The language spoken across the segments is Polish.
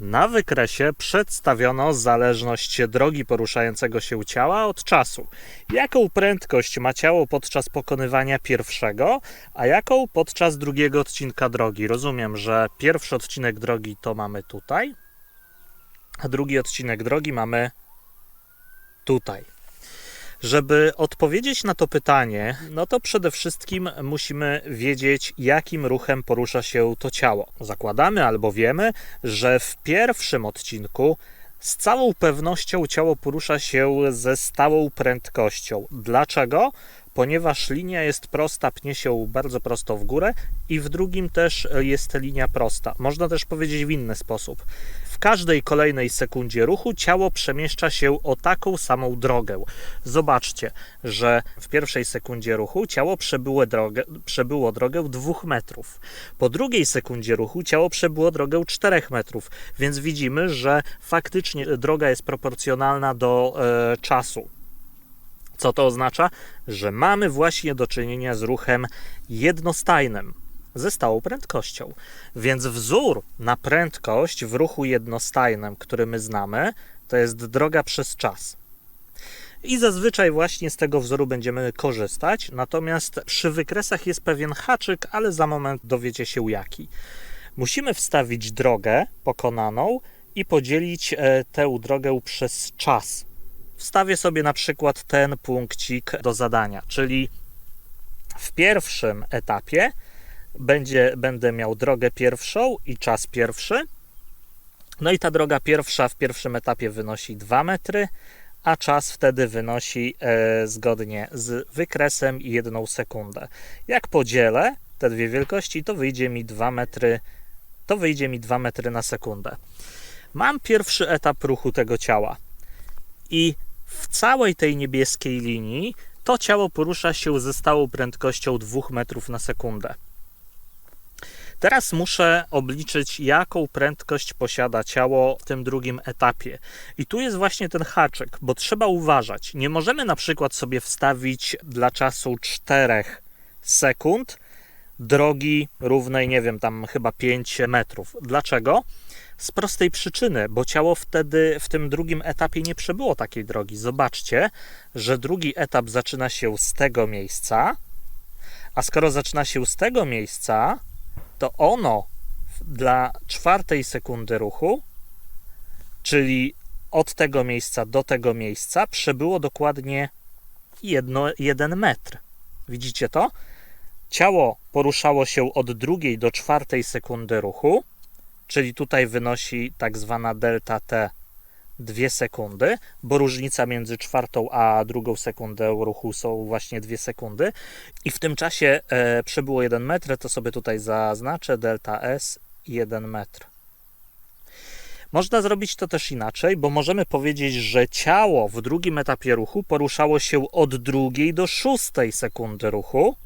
Na wykresie przedstawiono zależność drogi poruszającego się ciała od czasu. Jaką prędkość ma ciało podczas pokonywania pierwszego, a jaką podczas drugiego odcinka drogi? Rozumiem, że pierwszy odcinek drogi to mamy tutaj, a drugi odcinek drogi mamy tutaj. Żeby odpowiedzieć na to pytanie, no to przede wszystkim musimy wiedzieć, jakim ruchem porusza się to ciało. Zakładamy albo wiemy, że w pierwszym odcinku z całą pewnością ciało porusza się ze stałą prędkością. Dlaczego? Ponieważ linia jest prosta, pnie się bardzo prosto w górę, i w drugim też jest linia prosta. Można też powiedzieć w inny sposób. W każdej kolejnej sekundzie ruchu ciało przemieszcza się o taką samą drogę. Zobaczcie, że w pierwszej sekundzie ruchu ciało przebyło drogę, przebyło drogę 2 metrów. Po drugiej sekundzie ruchu ciało przebyło drogę 4 metrów, więc widzimy, że faktycznie droga jest proporcjonalna do e, czasu. Co to oznacza? Że mamy właśnie do czynienia z ruchem jednostajnym ze stałą prędkością. Więc wzór na prędkość w ruchu jednostajnym, który my znamy, to jest droga przez czas. I zazwyczaj właśnie z tego wzoru będziemy korzystać, natomiast przy wykresach jest pewien haczyk, ale za moment dowiecie się jaki. Musimy wstawić drogę pokonaną i podzielić e, tę drogę przez czas. Wstawię sobie na przykład ten punkcik do zadania, czyli w pierwszym etapie będzie, będę miał drogę pierwszą i czas pierwszy. No i ta droga pierwsza w pierwszym etapie wynosi 2 metry, a czas wtedy wynosi e, zgodnie z wykresem 1 sekundę. Jak podzielę te dwie wielkości, to wyjdzie mi 2 metry, to wyjdzie mi 2 metry na sekundę. Mam pierwszy etap ruchu tego ciała i w całej tej niebieskiej linii to ciało porusza się ze stałą prędkością 2 metrów na sekundę. Teraz muszę obliczyć, jaką prędkość posiada ciało w tym drugim etapie. I tu jest właśnie ten haczyk, bo trzeba uważać. Nie możemy na przykład sobie wstawić dla czasu 4 sekund drogi równej, nie wiem, tam chyba 5 metrów. Dlaczego? Z prostej przyczyny, bo ciało wtedy w tym drugim etapie nie przebyło takiej drogi. Zobaczcie, że drugi etap zaczyna się z tego miejsca, a skoro zaczyna się z tego miejsca, to ono dla czwartej sekundy ruchu, czyli od tego miejsca do tego miejsca, przebyło dokładnie jedno, jeden metr. Widzicie to? Ciało poruszało się od drugiej do czwartej sekundy ruchu, czyli tutaj wynosi tak zwana delta t 2 sekundy, bo różnica między czwartą a drugą sekundę ruchu są właśnie 2 sekundy. I w tym czasie e, przebyło 1 metr, to sobie tutaj zaznaczę delta S 1 metr. Można zrobić to też inaczej, bo możemy powiedzieć, że ciało w drugim etapie ruchu poruszało się od drugiej do szóstej sekundy ruchu,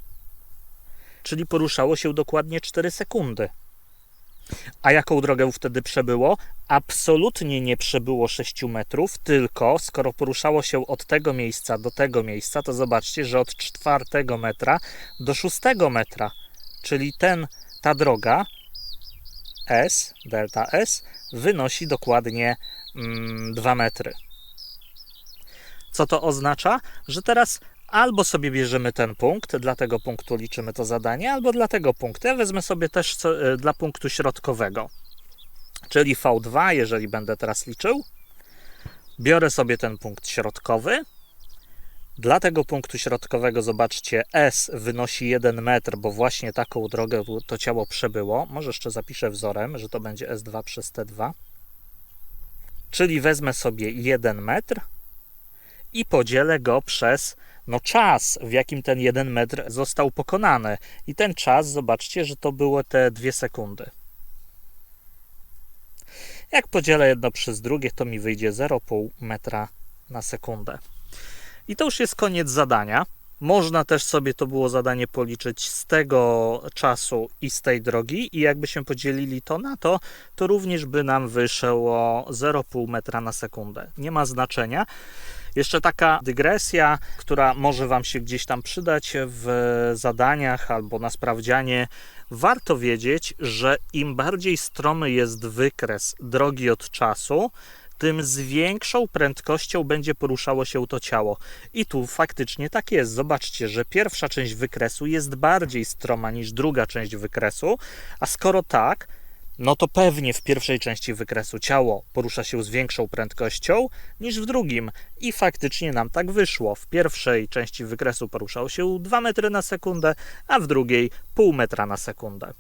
czyli poruszało się dokładnie 4 sekundy. A jaką drogę wtedy przebyło? Absolutnie nie przebyło 6 metrów, tylko skoro poruszało się od tego miejsca do tego miejsca, to zobaczcie, że od 4 metra do 6 metra, czyli ten, ta droga S, delta S, wynosi dokładnie mm, 2 metry. Co to oznacza? Że teraz albo sobie bierzemy ten punkt, dla tego punktu liczymy to zadanie, albo dla tego punktu. Ja wezmę sobie też co, e, dla punktu środkowego, czyli V2, jeżeli będę teraz liczył. Biorę sobie ten punkt środkowy. Dla tego punktu środkowego, zobaczcie, S wynosi 1 metr, bo właśnie taką drogę to ciało przebyło. Może jeszcze zapiszę wzorem, że to będzie S2 przez T2. Czyli wezmę sobie 1 metr i podzielę go przez no, czas, w jakim ten jeden metr został pokonany. I ten czas, zobaczcie, że to było te dwie sekundy. Jak podzielę jedno przez drugie, to mi wyjdzie 0,5 metra na sekundę. I to już jest koniec zadania. Można też sobie to było zadanie policzyć z tego czasu i z tej drogi, i jakbyśmy podzielili to na to, to również by nam wyszło 0,5 metra na sekundę. Nie ma znaczenia. Jeszcze taka dygresja, która może Wam się gdzieś tam przydać w zadaniach albo na sprawdzianie. Warto wiedzieć, że im bardziej stromy jest wykres drogi od czasu, tym z większą prędkością będzie poruszało się to ciało. I tu faktycznie tak jest. Zobaczcie, że pierwsza część wykresu jest bardziej stroma niż druga część wykresu, a skoro tak, no to pewnie w pierwszej części wykresu ciało porusza się z większą prędkością niż w drugim. I faktycznie nam tak wyszło. W pierwszej części wykresu poruszał się 2 metry na sekundę, a w drugiej pół metra na sekundę.